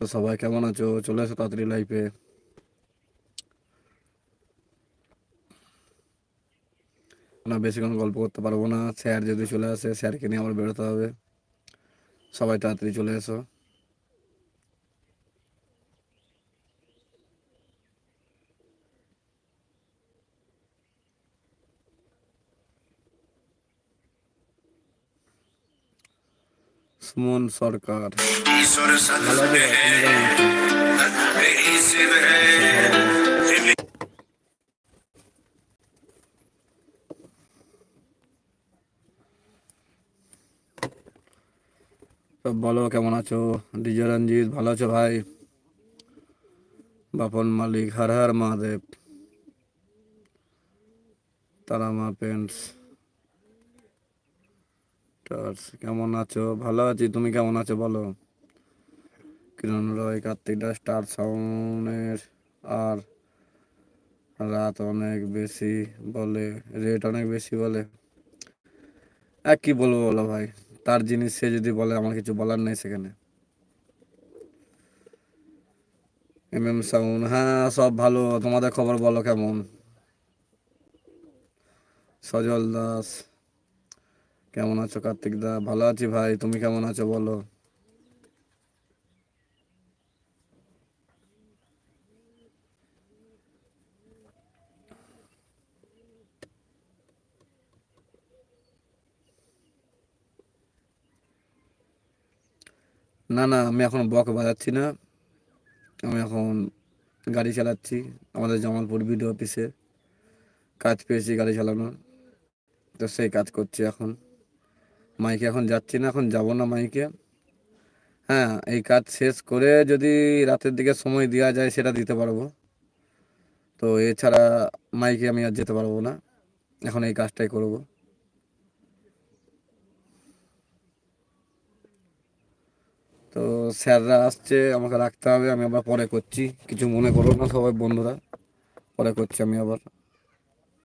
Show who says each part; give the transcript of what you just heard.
Speaker 1: তো সবাই কেমন আছো? চলে এসো তাড়াতাড়ি লাইফে না বেশিক্ষণ গল্প করতে পারব না। স্যার যদি চলে আসে, স্যারকে নিয়ে আমার বেরোতে হবে। সবাই তাড়াতাড়ি চলে এসো। সুমন সরকার। বলো কেমন আছো? ডিজে রঞ্জিত ভালো আছো ভাই? বাপন মালিক হর হর মহাদেব। তারা মা পেন্টস। টার্স কেমন আছো? ভালো আছি, তুমি কেমন আছো বলো? কিরণ রয় কার্তিকটা স্টার সাউন্ডের আর রাত অনেক বেশি বলে রেট অনেক বেশি বলে। আর কি বলব বলো ভাই? তার জিনিস সে যদি বলে, আমার কিছু বলার নেই সেখানে। এম এম সাউন্ড হ্যাঁ সব ভালো। তোমাদের খবর বলো কেমন? সজল দাস। কেমন আছো কার্তিক দা? ভালো আছি ভাই, তুমি কেমন আছো বলো? না না, আমি এখন বক বাজাচ্ছি না। আমি এখন গাড়ি চালাচ্ছি, আমাদের জামালপুর বিডিও অফিসে কাজ পেয়েছি গাড়ি চালানোর, তো সেই কাজ করছি এখন। মাইকে এখন যাচ্ছি না, এখন যাব না মাইকে। হ্যাঁ এই কাজ শেষ করে যদি রাতের দিকে সময় দেওয়া যায় সেটা দিতে পারব। তো এছাড়া মাইকে আমি আর যেতে পারব না। এখন এই কাজটাই করব। তো স্যাররা আসছে, আমাকে রাখতে হবে, আমি আবার পরে করছি। কিছু মনে করো না সবাই, বন্ধুরা। পরে করছি আমি আবার।